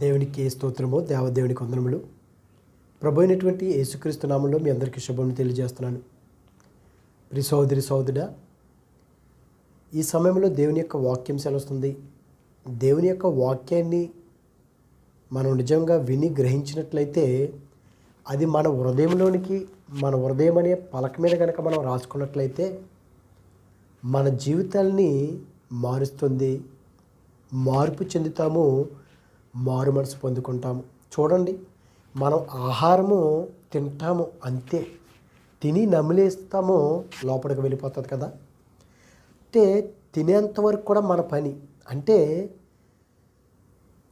దేవునికి స్తోత్రము దేవదేవునికి వందనములు. ప్రభు అయినటువంటి యేసుక్రీస్తు నామంలో మీ అందరికీ శుభం తెలియజేస్తున్నాను. ప్రి సోదరి సహోదరుడా ఈ సమయంలో దేవుని యొక్క వాక్యం సెలవుస్తుంది. దేవుని యొక్క వాక్యాన్ని మనం నిజంగా విని గ్రహించినట్లయితే అది మన హృదయంలోనికి మన హృదయం అనే పలక మీద కనుక మనం రాసుకున్నట్లయితే మన జీవితాల్ని మారుస్తుంది మార్పు చెందుతాము మారు మనసు పొందుకుంటాము. చూడండి మనం ఆహారము తింటాము అంతే. తిని నమిలేస్తాము లోపలికి వెళ్ళిపోతుంది కదా. అంటే తినేంతవరకు కూడా మన పని. అంటే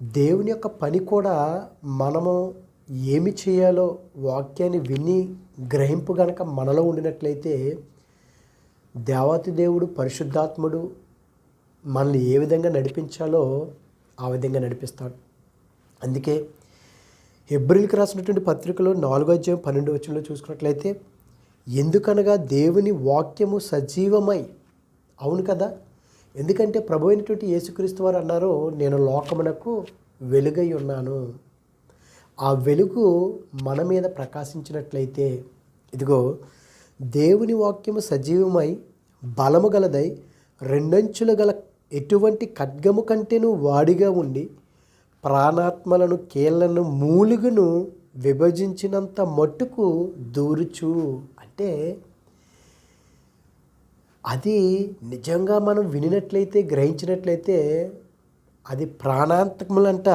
దేవుని యొక్క పని కూడా మనము ఏమి చేయాలో వాక్యాన్ని విని గ్రహింపు గనక మనలో ఉండినట్లయితే దేవాతి దేవుడు పరిశుద్ధాత్ముడు మనల్ని ఏ విధంగా నడిపించాలో ఆ విధంగా నడిపిస్తాడు. అందుకే హెబ్రిల్కి రాసినటువంటి పత్రికలో నాలుగో అధ్యాయం పన్నెండు వచ్చంలో చూసుకున్నట్లయితే ఎందుకనగా దేవుని వాక్యము సజీవమై అవును కదా? ఎందుకంటే ప్రభు అయినటువంటి యేసుక్రీస్తు వారు అన్నారు నేను లోకమునకు వెలుగై ఉన్నాను. ఆ వెలుగు మన మీద ప్రకాశించినట్లయితే ఇదిగో దేవుని వాక్యము సజీవమై బలము గలదై రెండంచుల గల ఎటువంటి ఖడ్గము కంటేను వాడిగా ఉండి ప్రాణాత్మలను కీళ్ళను మూలుగును విభజించినంత మట్టుకు దూరుచు. అంటే అది నిజంగా మనం వినినట్లయితే గ్రహించినట్లయితే అది ప్రాణాంతకములంట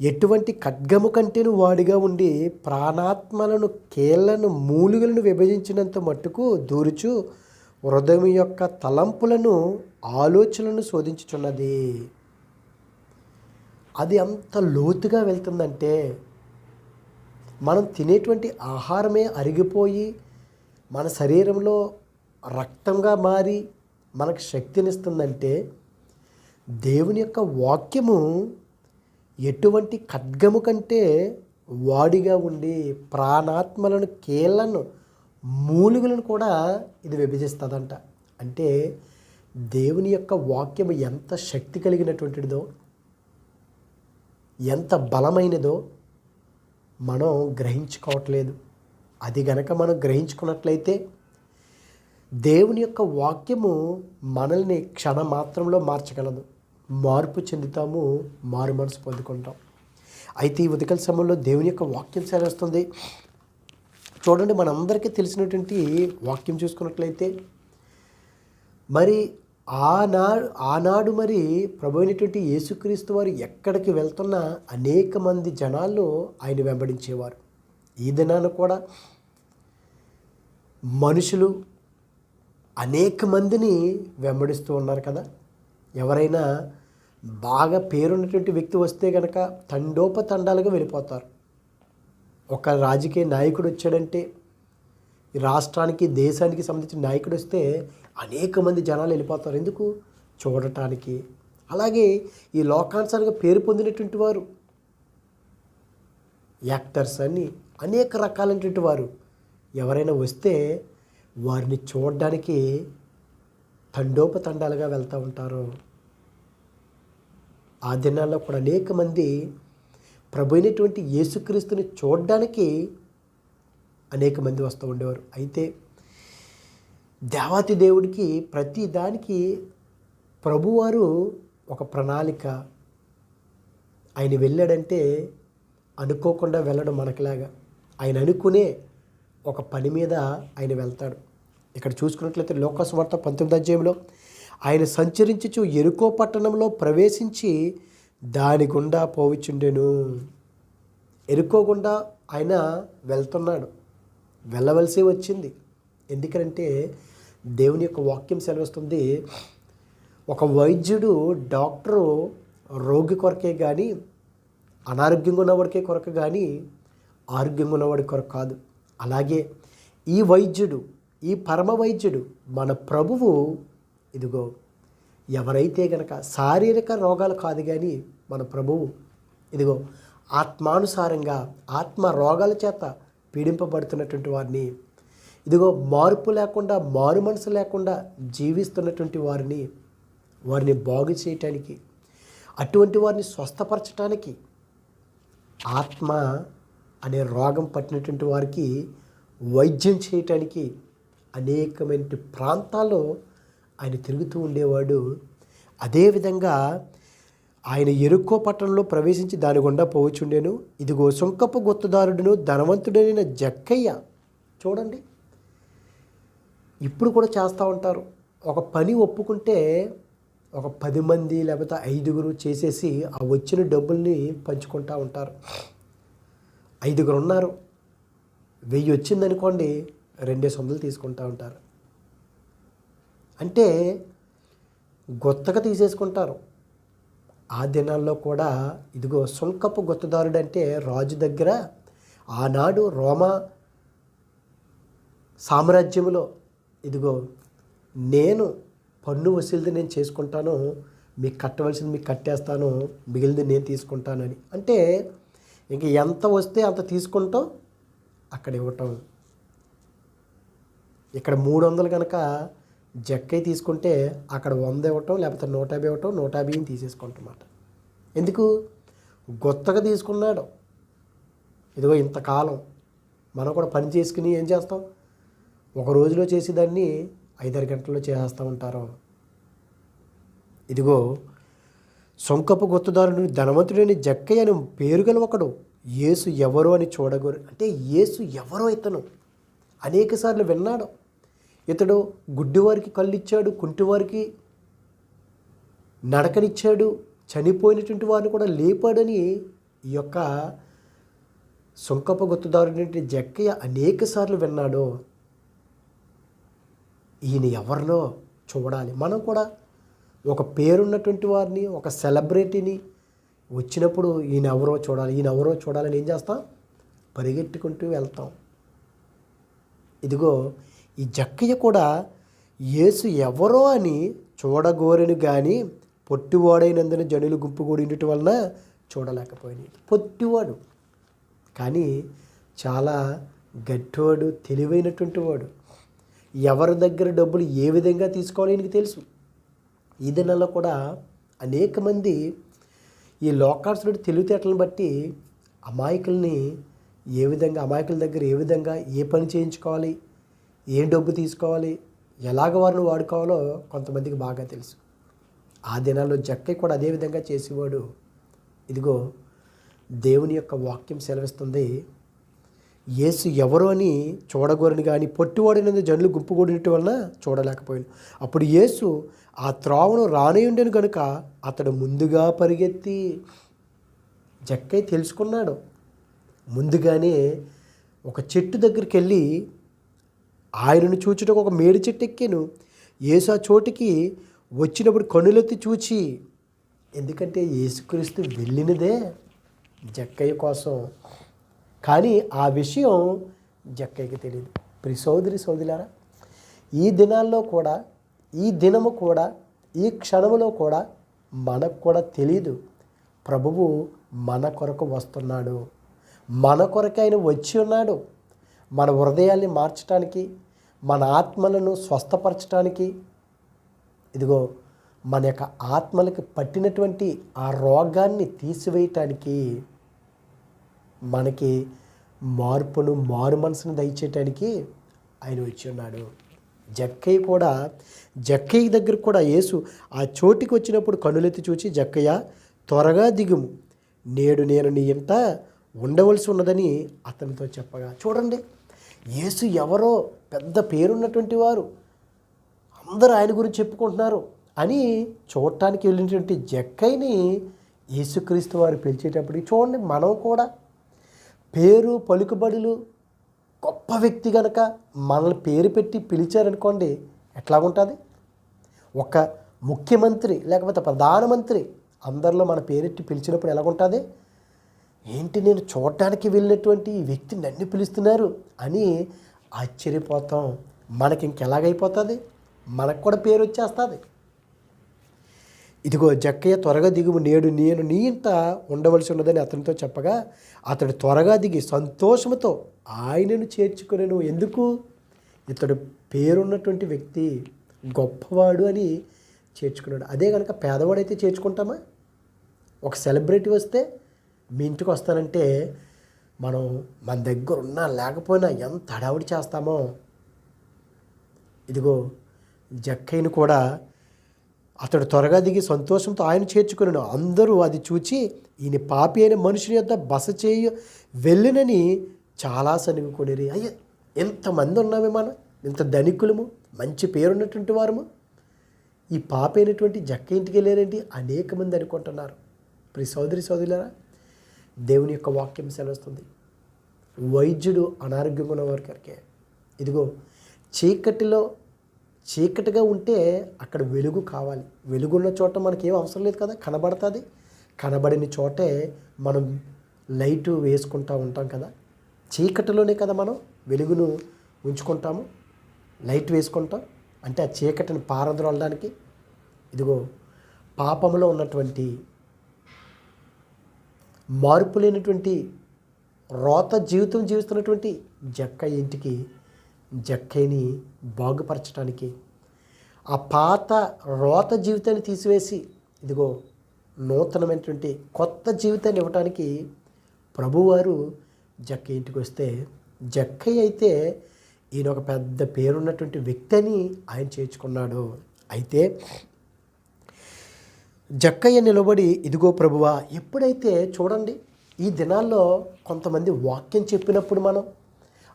ఎటువంటి ఖడ్గము కంటేను వాడిగా ఉండి ప్రాణాత్మలను కీళ్ళను మూలుగులను విభజించినంత మట్టుకు దూరుచు. హృదయం యొక్క తలంపులను ఆలోచనలను శోధించుచున్నది. అది అంత లోతుగా వెళ్తుందంటే మనం తినేటువంటి ఆహారమే అరిగిపోయి మన శరీరంలో రక్తంగా మారి మనకు శక్తినిస్తుందంటే దేవుని యొక్క వాక్యము ఎటువంటి ఖడ్గము కంటే వాడిగా ఉండి ప్రాణాత్మలను కీళ్ళను మూలుగులను కూడా ఇది విభజిస్తుందంట. అంటే దేవుని యొక్క వాక్యము ఎంత శక్తి కలిగినటువంటిదో ఎంత బలమైనదో మనం గ్రహించుకోవట్లేదు. అది గనక మనం గ్రహించుకున్నట్లయితే దేవుని యొక్క వాక్యము మనల్ని క్షణ మాత్రంలో మార్చగలదు. మార్పు చెందుతాము మారు మనసు పొందుకుంటాం. అయితే ఈ ఉదకల సమయంలో దేవుని యొక్క వాక్యం సెలవుస్తుంది. చూడండి మనందరికీ తెలిసినటువంటి వాక్యం చూసుకున్నట్లయితే మరి ఆనాడు ఆనాడు మరి ప్రభు అయినటువంటి యేసుక్రీస్తు వారు ఎక్కడికి వెళ్తున్నా అనేక మంది జనాలు ఆయన వెంబడించేవారు. ఈ దినాన కూడా మనుషులు అనేక మందిని వెంబడిస్తూ ఉన్నారు కదా. ఎవరైనా బాగా పేరున్నటువంటి వ్యక్తి వస్తే కనుక తండోపతండాలుగా వెళ్ళిపోతారు. ఒక రాజకీయ నాయకుడు వచ్చాడంటే రాష్ట్రానికి దేశానికి సంబంధించిన నాయకుడు వస్తే అనేక మంది జనాలు వెళ్ళిపోతారు. ఎందుకు? చూడటానికి. అలాగే ఈ లోకానుసారంగా పేరు పొందినటువంటి వారు యాక్టర్స్ అని అనేక రకాలైనటువంటి వారు. ఎవరైనా వస్తే వారిని చూడడానికి తండోపతండాలుగా వెళ్తూ ఉంటారు. ఆ దినాల్లో కూడా అనేక మంది ప్రభు అయినటువంటి యేసుక్రీస్తుని చూడడానికి అనేక మంది వస్తూ ఉండేవారు. అయితే దేవాతి దేవుడికి ప్రతి దానికి ప్రభువారు ఒక ప్రణాళిక. ఆయన వెళ్ళాడంటే అనుకోకుండా వెళ్ళడం మనకిలాగా. ఆయన అనుకునే ఒక పని మీద ఆయన వెళ్తాడు. ఇక్కడ చూసుకున్నట్లయితే లోకస్వార్త పంతొమ్మిది అధ్యాయంలో ఆయన సంచరించుచు ఎరుకో పట్టణంలో ప్రవేశించి దాని గుండా పోవిచుండెను ఎరుకో గుండా ఆయన వెళ్తున్నాడు. వెళ్ళవలసి వచ్చింది. ఎందుకంటే దేవుని యొక్క వాక్యం సెలవిస్తుంది ఒక వైద్యుడు డాక్టరు రోగి కొరకే కానీ అనారోగ్యంగా ఉన్నవాడికే కొరకు కానీ ఆరోగ్యంగా ఉన్నవాడి కొరకు కాదు. అలాగే ఈ వైద్యుడు ఈ పరమ వైద్యుడు మన ప్రభువు ఇదిగో ఎవరైతే గనక శారీరక రోగాలు కాదు కానీ మన ప్రభువు ఇదిగో ఆత్మానుసారంగా ఆత్మ రోగాల చేత పీడింపబడుతున్నటువంటి వారిని ఇదిగో మార్పు లేకుండా మారు మనసు లేకుండా జీవిస్తున్నటువంటి వారిని వారిని బాగు చేయటానికి అటువంటి వారిని స్వస్థపరచడానికి ఆత్మ అనే రోగం పట్టినటువంటి వారికి వైద్యం చేయటానికి అనేకమైన ప్రాంతాల్లో ఆయన తిరుగుతూ ఉండేవాడు. అదేవిధంగా ఆయన ఎరుక్కో పట్టణంలో ప్రవేశించి దాని గుండా పోవచ్చుండేను ఇదిగో సొంకపు గుత్తదారుడును ధనవంతుడైన జక్కయ్య. చూడండి. ఇప్పుడు కూడా చేస్తూ ఉంటారు. ఒక పని ఒప్పుకుంటే ఒక పది మంది లేకపోతే ఐదుగురు చేసేసి ఆ వచ్చిన డబ్బుల్ని పంచుకుంటూ ఉంటారు. ఐదుగురు ఉన్నారు. వెయ్యి వచ్చిందనుకోండి రెండేసి వందలు తీసుకుంటూ ఉంటారు. అంటే గొత్తగా తీసేసుకుంటారు. ఆ దినాల్లో కూడా ఇదిగో సుంకపు గుత్తదారుడు అంటే రాజు దగ్గర ఆనాడు రోమా సామ్రాజ్యంలో ఇదిగో నేను పన్ను వసూలుది నేను చేసుకుంటాను మీకు కట్టవలసింది మీకు కట్టేస్తాను మిగిలింది నేను తీసుకుంటానని అంటే ఇంక ఎంత వస్తే అంత తీసుకుంటాం అక్కడ ఇవ్వటం. ఇక్కడ మూడు వందలు కనుక జక్కై తీసుకుంటే అక్కడ వంద ఇవ్వటం లేకపోతే నూట యాభై ఇవ్వటం నూట యాభై తీసేసుకుంటామాట ఎందుకు? గొత్తగా తీసుకున్నాడు. ఇదిగో ఇంతకాలం మనం కూడా పని చేసుకుని ఏం చేస్తాం? ఒక రోజులో చేసేదాన్ని ఐదారు గంటల్లో చేసేస్తూ ఉంటారు. ఇదిగో సొంకపు గుత్తదారుడు ధనవంతుడని జక్కయ్య అని పేరు గల ఒకడు యేసు ఎవరు అని చూడగోరు. అంటే యేసు ఎవరో ఇతను. అనేకసార్లు విన్నాడు. ఇతడు గుడ్డివారికి కళ్ళు ఇచ్చాడు కుంటివారికి నడకనిచ్చాడు చనిపోయినటువంటి వారిని కూడా లేపాడని ఈ యొక్క సొంకప గుర్తుదారుడి జక్కయ్య అనేక సార్లు విన్నాడు ఈయన ఎవరినో చూడాలి. మనం కూడా ఒక పేరున్నటువంటి వారిని ఒక సెలబ్రిటీని వచ్చినప్పుడు ఈయన ఎవరో చూడాలి ఈయన ఎవరో చూడాలని ఏం చేస్తాం? పరిగెట్టుకుంటూ వెళ్తాం. ఇదిగో ఈ జక్కయ్య కూడా యేసు ఎవరో అని చూడగోరని కానీ పొట్టివాడైనందున జనులు గుంపుగూడినటి వలన చూడలేకపోయినాయి. పొట్టివాడు. కానీ చాలా గట్టివాడు తెలివైనటువంటి వాడు. ఎవరి దగ్గర డబ్బులు ఏ విధంగా తీసుకోవాలో ఈయనకి తెలుసు. ఈ దినాల్లో కూడా అనేక మంది ఈ లోకార్సుడు తెలివితేటలను బట్టి అమాయకుల్ని ఏ విధంగా అమాయకుల దగ్గర ఏ విధంగా ఏ పని చేయించుకోవాలి ఏం డబ్బు తీసుకోవాలి? ఎలాగ వారిని వాడుకోవాలో కొంతమందికి బాగా తెలుసు. ఆ దినాల్లో జక్కయ్య కూడా అదే విధంగా చేసేవాడు. ఇదిగో దేవుని యొక్క వాక్యం సెలవిస్తుంది. యేసు ఎవరు అని చూడగోరని కానీ పొట్టివాడినందు జనులు గుంపుగూడినట్టు వలన చూడలేకపోయాను. అప్పుడు యేసు ఆ త్రోవను రానియుండెను కనుక అతడు ముందుగా పరిగెత్తి జక్కై తెలుసుకున్నాడు. ముందుగానే ఒక చెట్టు దగ్గరికి వెళ్ళి ఆయనను చూచుటకు ఒక మేడి చెట్టు ఎక్కాను యేసు ఆ చోటికి వచ్చినప్పుడు కనులెత్తి చూచి ఎందుకంటే యేసుక్రీస్తు వెళ్ళినదే జక్కయ్య కోసం. కానీ ఆ విషయం జక్కయ్యకి తెలియదు ప్రి సోదరి సోదరులారా ఈ దినాల్లో కూడా ఈ దినము కూడా ఈ క్షణములో కూడా మనకు కూడా తెలియదు ప్రభువు మన కొరకు వస్తున్నాడు. మన కొరకు ఆయన వచ్చి ఉన్నాడు. మన హృదయాల్ని మార్చడానికి మన ఆత్మలను స్వస్థపరచడానికి ఇదిగో మన యొక్క ఆత్మలకు పట్టినటువంటి ఆ రోగాన్ని తీసివేయటానికి మనకి మార్పును మారు మనసును దయచేయటానికి ఆయన వచ్చి ఉన్నాడు. జక్కయ్య కూడా జక్కయ్య దగ్గర కూడా యేసు ఆ చోటికి వచ్చినప్పుడు కనులెత్తి చూచి జక్కయ్య త్వరగా దిగుము. నేడు నేను నీ ఇంట ఉండవలసి ఉన్నదని అతనితో చెప్పగా. చూడండి. యేసు ఎవరో పెద్ద పేరున్నటువంటి వారు. అందరూ ఆయన గురించి చెప్పుకుంటున్నారు. అని చూడటానికి వెళ్ళినటువంటి జక్కైని యేసుక్రీస్తు వారు పిలిచేటప్పటికి చూడండి మనం కూడా పేరు పలుకుబడులు గొప్ప వ్యక్తి కనుక మనల్ని పేరు పెట్టి పిలిచారనుకోండి ఎట్లాగుంటుంది ఒక ముఖ్యమంత్రి లేకపోతే ప్రధానమంత్రి అందరిలో మన పేరెట్టి పిలిచినప్పుడు ఎలాగుంటుంది? ఏంటి నేను చూడటానికి వెళ్ళినటువంటి ఈ వ్యక్తి నన్ను పిలుస్తున్నారు అని ఆశ్చర్యపోతాం. మనకి ఇంకెలాగైపోతుంది? మనకు కూడా పేరు వచ్చేస్తుంది. ఇదిగో జక్కయ్య త్వరగా దిగుము నేడు నేను నీ ఇంట ఉండవలసి ఉన్నదని అతనితో చెప్పగా అతడు త్వరగా దిగి సంతోషంతో ఆయనను చేర్చుకునేను. ఎందుకు? ఇతడు పేరున్నటువంటి వ్యక్తి గొప్పవాడు అని చేర్చుకున్నాడు. అదే కనుక పేదవాడైతే చేర్చుకుంటామా? ఒక సెలబ్రిటీ వస్తే మీ ఇంటికి వస్తానంటే మనం మన దగ్గర ఉన్నా లేకపోయినా ఎంత హడావుడి చేస్తామో. ఇదిగో జక్కయ్యను కూడా అతడు త్వరగా దిగి సంతోషంతో ఆయన చేర్చుకున్నాడు. అందరూ అది చూచి ఈయన పాపి అయిన మనుషుని యొక్క బస చేయ వెళ్ళినని చాలా సనిగుకొనిరి. అయ్యా ఎంతమంది ఉన్నామే మనం? ఇంత ధనికులము? మంచి పేరున్నటువంటి వారము? ఈ పాప అయినటువంటి జక్క ఇంటికి వెళ్ళారంటే? అనేక మంది అనుకుంటున్నారు. ప్రి సోదరి సోదరులరా దేవుని యొక్క వాక్యం సెలవుస్తుంది. వైద్యుడు అనారోగ్యంగా ఉన్న వారికి ఇదిగో చీకటిలో చీకటిగా ఉంటే అక్కడ వెలుగు కావాలి. వెలుగున్న చోట మనకి ఏం అవసరం లేదు కదా కనబడుతుంది. కనబడిన చోటే మనం లైటు వేసుకుంటూ ఉంటాం కదా. చీకటిలోనే కదా మనం వెలుగును ఉంచుకుంటాము లైట్ వేసుకుంటాం. అంటే ఆ చీకటిని పారద్రోలడానికి. ఇదిగో పాపంలో ఉన్నటువంటి మార్పు లేనటువంటి రోత జీవితం జీవిస్తున్నటువంటి జక్క ఇంటికి జక్కని బాగుపరచడానికి ఆ పాత రోత జీవితాన్ని తీసివేసి ఇదిగో నూతనమైనటువంటి కొత్త జీవితాన్ని ఇవ్వటానికి ప్రభువారు జక్క ఇంటికి వస్తే జక్కయ్య అయితే ఈయన ఒక పెద్ద పేరున్నటువంటి వ్యక్తి అని ఆయన చేర్చుకున్నాడు. అయితే జక్కయ్య నిలబడి ఇదిగో ప్రభువా ఎప్పుడైతే చూడండి ఈ దినాల్లో కొంతమంది వాక్యం చెప్పినప్పుడు మనం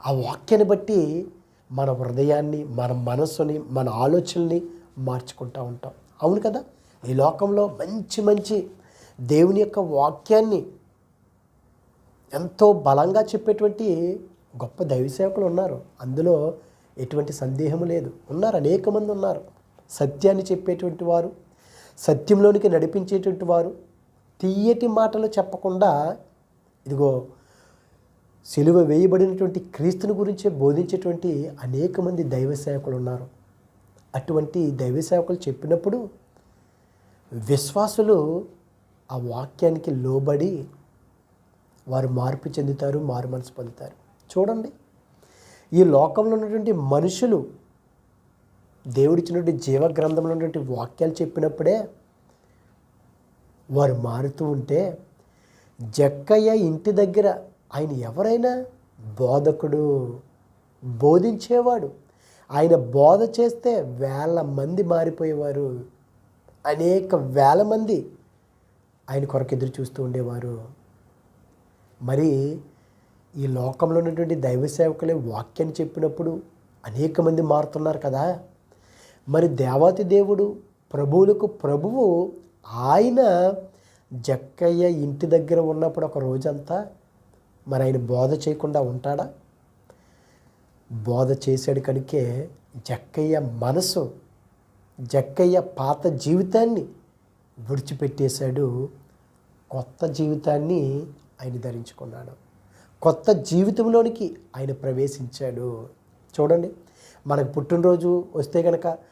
ఆ వాక్యాన్ని బట్టి మన హృదయాన్ని మన మనస్సుని మన ఆలోచనల్ని మార్చుకుంటూ ఉంటాం. అవును కదా? ఈ లోకంలో మంచి మంచి దేవుని యొక్క వాక్యాన్ని ఎంతో బలంగా చెప్పేటువంటి గొప్ప దైవ సేవకులు ఉన్నారు. అందులో ఎటువంటి సందేహం లేదు. ఉన్నారు అనేక మంది ఉన్నారు. సత్యాన్ని చెప్పేటువంటి వారు సత్యంలోనికి నడిపించేటట్టు వారు తీయటి మాటలు చెప్పకుండా ఇదిగో సిలువ వేయబడినటువంటి క్రీస్తుని గురించే బోధించేటువంటి అనేక మంది దైవ సేవకులు ఉన్నారు. అటువంటి దైవ సేవకులు చెప్పినప్పుడు విశ్వాసులు ఆ వాక్యానికి లోబడి వారు మార్పు చెందుతారు మారు మనసు పొందుతారు. చూడండి ఈ లోకంలో ఉన్నటువంటి మనుషులు దేవుడిచ్చినటువంటి జీవ గ్రంథంలో ఉన్నటువంటి వాక్యాలు చెప్పినప్పుడే వారు మారుతూ ఉంటే జక్కయ్య ఇంటి దగ్గర ఆయన ఎవరైనా బోధకుడు బోధించేవాడు. ఆయన బోధ చేస్తే వేల మంది మారిపోయేవారు. అనేక వేల మంది ఆయన కొరకు ఎదురు చూస్తూ ఉండేవారు. మరి ఈ లోకంలో ఉన్నటువంటి దైవ సేవకులే వాక్యాన్ని చెప్పినప్పుడు అనేక మంది మారుతున్నారు కదా. మరి దేవాతి దేవుడు ప్రభువులకు ప్రభువు ఆయన జక్కయ్య ఇంటి దగ్గర ఉన్నప్పుడు ఒక రోజంతా మరి ఆయన బోధ చేయకుండా ఉంటాడా? బోధ చేశాడు కనుకే జక్కయ్య మనసు జక్కయ్య పాత జీవితాన్ని విడిచిపెట్టేశాడు. కొత్త జీవితాన్ని ఆయన ధరించుకున్నాడు. కొత్త జీవితంలోనికి ఆయన ప్రవేశించాడు. చూడండి మనకు పుట్టినరోజు వస్తే కనుక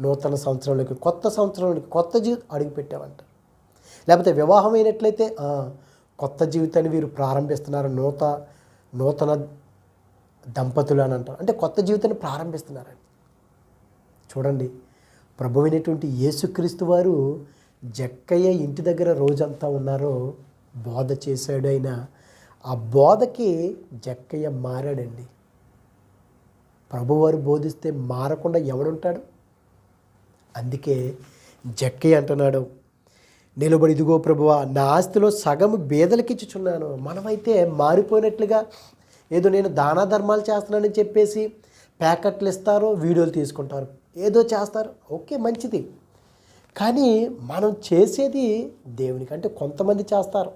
నూతన సంవత్సరంలోకి కొత్త సంవత్సరంలోకి కొత్త జీవితం అడుగుపెట్టామంట లేకపోతే వివాహం అయినట్లయితే కొత్త జీవితాన్ని వీరు ప్రారంభిస్తున్నారు నూత నూతన దంపతులు అని అంటారు. అంటే కొత్త జీవితాన్ని ప్రారంభిస్తున్నారని. చూడండి ప్రభువైనటువంటి యేసుక్రీస్తు వారు జక్కయ్య ఇంటి దగ్గర రోజంతా ఉన్నారో బోధ చేశాడు ఆయన. ఆ బోధకి జక్కయ్య మారాడండి. ప్రభువారు బోధిస్తే మారకుండా ఎవడుంటాడు? అందుకే జక్కి అంటున్నాడు. నిలబడి ఇదిగో ప్రభువా నా ఆస్తిలో సగం బేదలకిచ్చుచున్నాను. మనమైతే మారిపోయినట్లుగా ఏదో నేను దానా ధర్మాలు చేస్తున్నానని చెప్పేసి ప్యాకెట్లు ఇస్తారు వీడియోలు తీసుకుంటారు ఏదో చేస్తారు. ఓకే మంచిది. కానీ మనం చేసేది దేవునికి అంటే కొంతమంది చేస్తారు.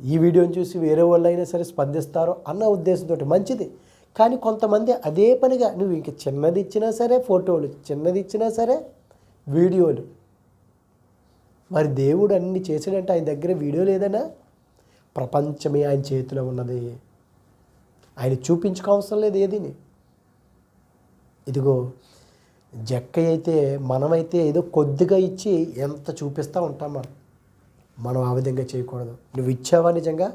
ఈ వీడియోని చూసి వేరే వాళ్ళు అయినా సరే స్పందిస్తారు అన్న ఉద్దేశంతో మంచిది. కానీ కొంతమంది అదే పనిగా నువ్వు ఇంక చిన్నది ఇచ్చినా సరే ఫోటోలు చిన్నది ఇచ్చినా సరే వీడియోలు. మరి దేవుడు అన్ని చేసాడంటే ఆయన దగ్గర వీడియో లేదనా? ప్రపంచమే ఆయన చేతిలో ఉన్నది. ఆయన చూపించుకోవసరం లేదు ఏదిని. ఇదిగో జక్క అయితే మనమైతే ఏదో కొద్దిగా ఇచ్చి ఎంత చూపిస్తూ ఉంటాం మనం. మనం ఆ విధంగా చేయకూడదు. నువ్వు ఇచ్చావా నిజంగా?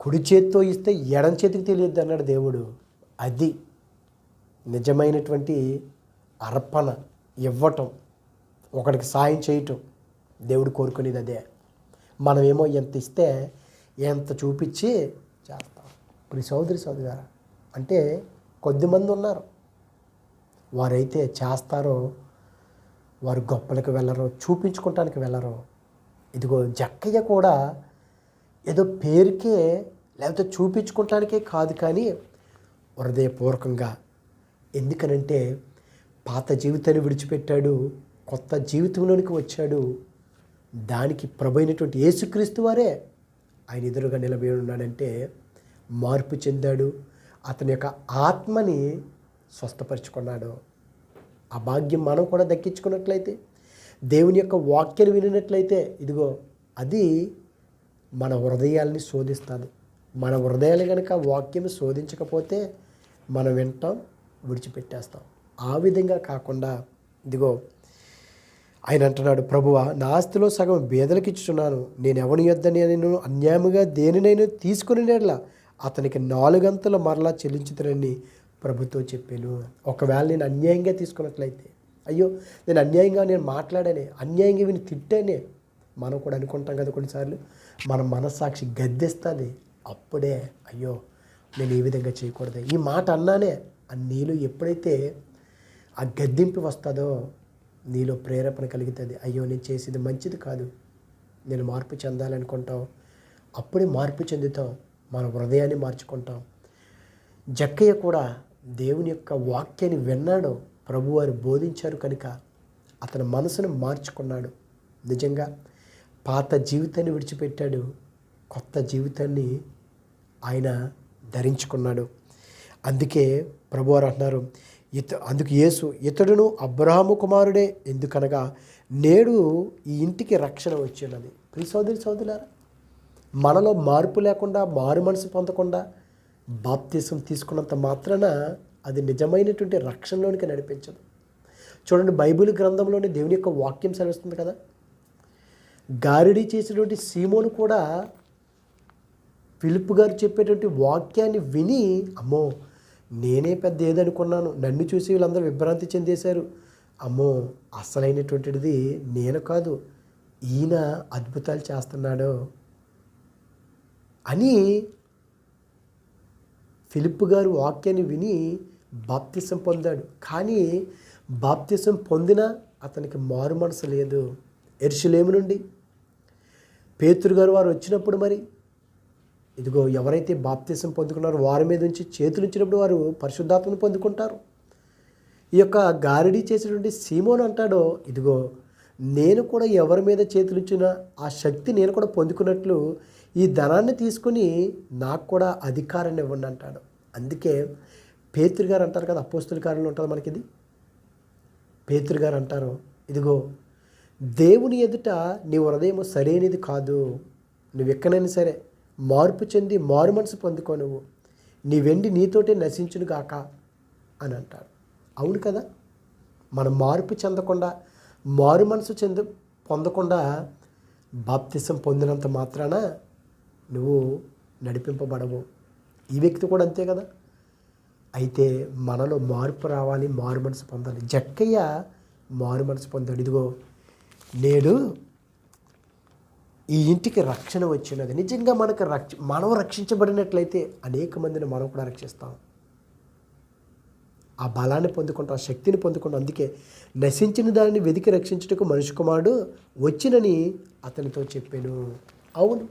కుడి చేతితో ఇస్తే ఎడం చేతికి తెలియద్దు అన్నాడు దేవుడు. అది నిజమైనటువంటి అర్పణ ఇవ్వటం ఒకడికి సాయం చేయటం దేవుడు కోరుకునేది అదే. మనమేమో ఎంత ఇస్తే ఎంత చూపించి చేస్తాం. ఇప్పుడు సోదరి సోదరి గారు అంటే కొద్దిమంది ఉన్నారు. వారైతే చేస్తారో వారు గొప్పలకు వెళ్ళరు చూపించుకోవటానికి వెళ్ళరు ఇదిగో జక్కయ్య కూడా ఏదో పేరుకే లేకపోతే చూపించుకోవటానికే కాదు కానీ హృదయపూర్వకంగా. ఎందుకనంటే పాత జీవితాన్ని విడిచిపెట్టాడు కొత్త జీవితంలోనికి వచ్చాడు. దానికి ప్రభైనటువంటి యేసుక్రీస్తు వారే ఆయన ఎదురుగా నిలబడి ఉన్నాడంటే మార్పు చెందాడు. అతని యొక్క ఆత్మని స్వస్థపరుచుకున్నాడు. ఆ భాగ్యం మనం కూడా దక్కించుకున్నట్లయితే దేవుని యొక్క వాక్యాన్ని వినినట్లయితే ఇదిగో అది మన హృదయాల్ని శోధిస్తుంది. మన హృదయాలు కనుక వాక్యం శోధించకపోతే మనం వింటాం విడిచిపెట్టేస్తాం. ఆ విధంగా కాకుండా ఇదిగో ఆయన అంటున్నాడు ప్రభువ నా ఆస్తిలో సగం బేదలకు ఇచ్చుచున్నాను నేను ఎవని యొద్దని నేను అన్యాయముగా దేనినైనా తీసుకుని అతనికి నాలుగంతలు మరలా చెల్లించుతానని ప్రభుతో చెప్పాను. ఒకవేళ నేను అన్యాయంగా తీసుకున్నట్లయితే అయ్యో నేను అన్యాయంగా నేను మాట్లాడానే అన్యాయంగా విని తిట్టానే మనం కూడా అనుకుంటాం కదా కొన్నిసార్లు మన మనస్సాక్షి గద్దెస్తుంది అప్పుడే అయ్యో నేను ఏ విధంగా చేయకూడదు. ఈ మాట అన్నానే ఆ నీలో ఎప్పుడైతే ఆ గద్దెంపు వస్తుందో నీలో ప్రేరేపణ కలుగుతుంది. అయ్యో నేను చేసేది మంచిది కాదు. నేను మార్పు చెందాలనుకుంటాం. అప్పుడే మార్పు చెందుతాం. మన హృదయాన్ని మార్చుకుంటాం. జక్కయ్య కూడా దేవుని యొక్క వాక్యాన్ని విన్నాడు. ప్రభువారు బోధించారు కనుక అతని మనసును మార్చుకున్నాడు. నిజంగా పాత జీవితాన్ని విడిచిపెట్టాడు. కొత్త జీవితాన్ని ఆయన ధరించుకున్నాడు. అందుకే ప్రభువారు అంటున్నారు ఇత అందుకు యేసు ఇతడును అబ్రహాము కుమారుడే ఎందుకనగా నేడు ఈ ఇంటికి రక్షణ వచ్చినది ఉన్నది ప్రియ సోదరి సోదరులారా మనలో మార్పు లేకుండా మారు మనసు పొందకుండా బాప్తీసం తీసుకున్నంత మాత్రాన అది నిజమైనటువంటి రక్షణలోనికి నడిపించదు. చూడండి బైబిల్ గ్రంథంలోని దేవుని యొక్క వాక్యం సెలవిస్తుంది కదా. గారిడి చేసినటువంటి సీమోను కూడా ఫిలిప్ గారు చెప్పేటువంటి వాక్యాన్ని విని అమ్మో నేనే పెద్ద ఏదనుకున్నాను. నన్ను చూసి వీళ్ళందరూ విభ్రాంతి చెందేశారు. అమ్మో అసలైనటువంటిది నేను కాదు ఈయన అద్భుతాలు చేస్తున్నాడు అని ఫిలిప్ గారు వాక్యాన్ని విని బాప్తిసం పొందాడు. కానీ బాప్తిసం పొందిన అతనికి మారు మనసు లేదు. ఎరుషులేము నుండి. పేతురు గారు వారు వచ్చినప్పుడు మరి ఇదిగో ఎవరైతే బాప్తిసం పొందుకున్నారో వారి మీద నుంచి చేతులు ఇచ్చినప్పుడు వారు పరిశుద్ధాత్మను పొందుకుంటారు. ఈ యొక్క గారిడి చేసినటువంటి సీమోన్ అంటాడో ఇదిగో నేను కూడా ఎవరి మీద చేతులు ఇచ్చిన ఆ శక్తి నేను కూడా పొందుకున్నట్లు ఈ ధనాన్ని తీసుకుని నాకు కూడా అధికారాన్ని ఇవ్వండి అంటాడు. అందుకే పేతురు గారు అంటారు కదా అపోస్తుల కార్యంలో ఉంటుంది మనకి ఇది పేతురు గారు అంటారు ఇదిగో దేవుని ఎదుట నీ హృదయం సరైనది కాదు నువ్వు ఎక్కడైనా సరే మార్పు చెంది మారు మనసు పొందుకో నువ్వు నీ వెండి నీతోటే నశించును గాక అని అంటాడు. అవును కదా? మనం మార్పు చెందకుండా మారు మనసు చెంద పొందకుండా బాప్తిసం పొందినంత మాత్రాన నువ్వు నడిపింపబడవు. ఈ వ్యక్తి కూడా అంతే కదా? అయితే మనలో మార్పు రావాలి మారు మనసు పొందాలి. జక్కయ్య మారు మనసు పొందాడు. ఇదిగో నేడు ఈ ఇంటికి రక్షణ వచ్చినది. నిజంగా మనకు రక్ష మనం రక్షించబడినట్లయితే అనేక మందిని మనం కూడా రక్షిస్తాం. ఆ బలాన్ని పొందుకుంటాం ఆ శక్తిని పొందుకుంటాం అందుకే నశించిన దానిని వెతికి రక్షించుటకు మనిషి కుమారుడు వచ్చినని అతనితో చెప్పాను. అవును.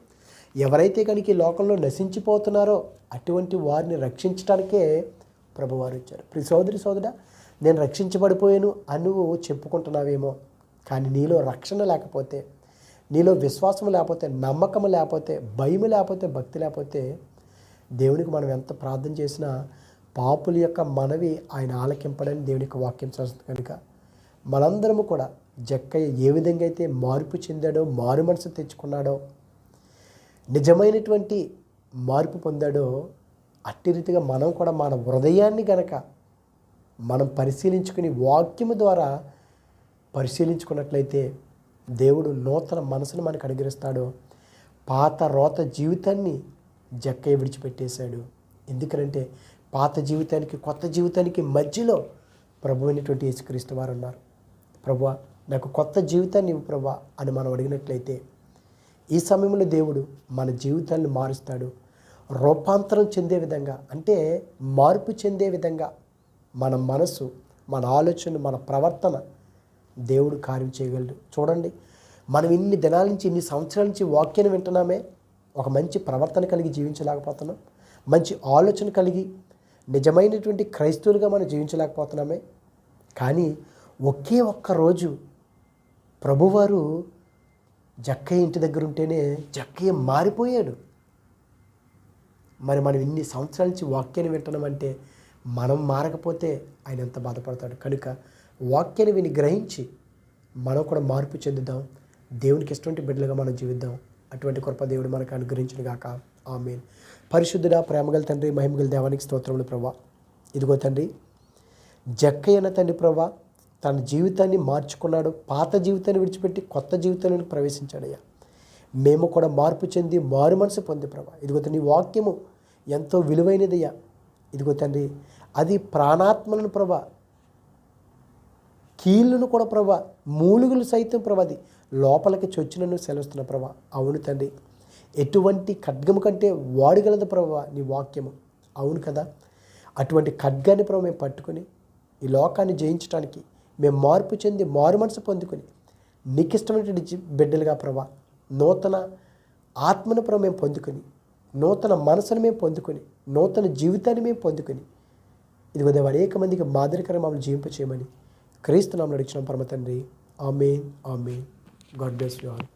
ఎవరైతే కనుక ఈ లోకంలో నశించిపోతున్నారో అటువంటి వారిని రక్షించడానికే ప్రభువారు వచ్చారు. ప్రి సోదరి సోదర నేను రక్షించబడిపోయాను అని నువ్వు చెప్పుకుంటున్నావేమో కానీ నీలో రక్షణ లేకపోతే నీలో విశ్వాసం లేకపోతే నమ్మకం లేకపోతే భయం లేకపోతే భక్తి లేకపోతే దేవునికి మనం ఎంత ప్రార్థన చేసినా పాపుల యొక్క మనవి ఆయన ఆలకింపడని దేవుని యొక్క వాక్యం చేస్తుంది కనుక. మనందరము కూడా జక్కయ్య ఏ విధంగా అయితే మార్పు చెందాడో మారు మనసు తెచ్చుకున్నాడో నిజమైనటువంటి మార్పు పొందాడో అట్టి రీతిగా మనం కూడా మన హృదయాన్ని గనక మనం పరిశీలించుకుని వాక్యము ద్వారా పరిశీలించుకున్నట్లయితే దేవుడు నూతన మనసును మనకు అనుగ్రహిస్తాడు. పాత రోత జీవితాన్ని జక్కయ్య విడిచిపెట్టేశాడు. ఎందుకనంటే పాత జీవితానికి కొత్త జీవితానికి మధ్యలో ప్రభు అయినటువంటి యేసుక్రీస్తు వారు ఉన్నారు. ప్రభు నాకు కొత్త జీవితాన్ని ఇవ్వు ప్రభు అని మనం అడిగినట్లయితే ఈ సమయంలో దేవుడు మన జీవితాన్ని మారుస్తాడు. రూపాంతరం చెందే విధంగా అంటే మార్పు చెందే విధంగా మన మనసు మన ఆలోచన మన ప్రవర్తన దేవుడు కార్యం చేయగలడు. చూడండి మనం ఇన్ని దినాల నుంచి ఇన్ని సంవత్సరాల నుంచి వాక్యాన్ని వింటున్నామే. ఒక మంచి ప్రవర్తన కలిగి జీవించలేకపోతున్నాం. మంచి ఆలోచన కలిగి నిజమైనటువంటి క్రైస్తవులుగా మనం జీవించలేకపోతున్నామే. కానీ ఒకే ఒక్క రోజు ప్రభువారు జక్కయ్య ఇంటి దగ్గర ఉంటేనే జక్కయ్య మారిపోయాడు. మరి మనం ఇన్ని సంవత్సరాల నుంచి వాక్యాన్ని వింటున్నామంటే మనం మారకపోతే ఆయన ఎంత బాధపడతాడు. కనుక వాక్యాన్ని విని గ్రహించి మనం కూడా మార్పు చెందుదాం. దేవునికి ఇష్టమైన బిడ్డలుగా మనం జీవిద్దాం. అటువంటి కృప దేవుడు మనకు అనుగ్రహించిన గాక. ఆమెన్. పరిశుద్ధుడ ప్రేమగల తండ్రి మహిమగల దేవానికి స్తోత్రములు ప్రభా. ఇదిగో తండ్రి జక్కయ్యన తండ్రి ప్రభా తన జీవితాన్ని మార్చుకున్నాడు. పాత జీవితాన్ని విడిచిపెట్టి కొత్త జీవితంలోకి ప్రవేశించాడయ్యా. మేము కూడా మార్పు చెంది మారు మనసు పొంది ప్రభా. ఇదిగో తండ్రి వాక్యము ఎంతో విలువైనదయ్యా. ఇదిగో తండ్రి అది ప్రాణాత్మలను ప్రభా కీళ్ళను కూడా ప్రభా మూలుగులు సైతం ప్రభాది లోపలికి చొచ్చినను సెలవుస్తున్న ప్రభా అవును తండ్రి ఎటువంటి ఖడ్గము కంటే వాడగలదు ప్రభా నీ వాక్యము. అవును కదా అటువంటి ఖడ్గాన్ని ప్రభు మేము పట్టుకొని ఈ లోకాన్ని జయించడానికి మేము మార్పు చెంది మారు మనసు పొందుకొని నీకు బిడ్డలుగా ప్రభా నూతన ఆత్మను ప్రభు మేము పొందుకొని నూతన మనసును మేము పొందుకొని నూతన జీవితాన్ని మేము పొందుకొని ఇదిగో దేవ అనేక మందికి మాదిరికరం మమ్మల్ని చేయమని క్రీస్తు నామలు అడిచిన పరమ తండ్రి. Amen amen. God bless you all.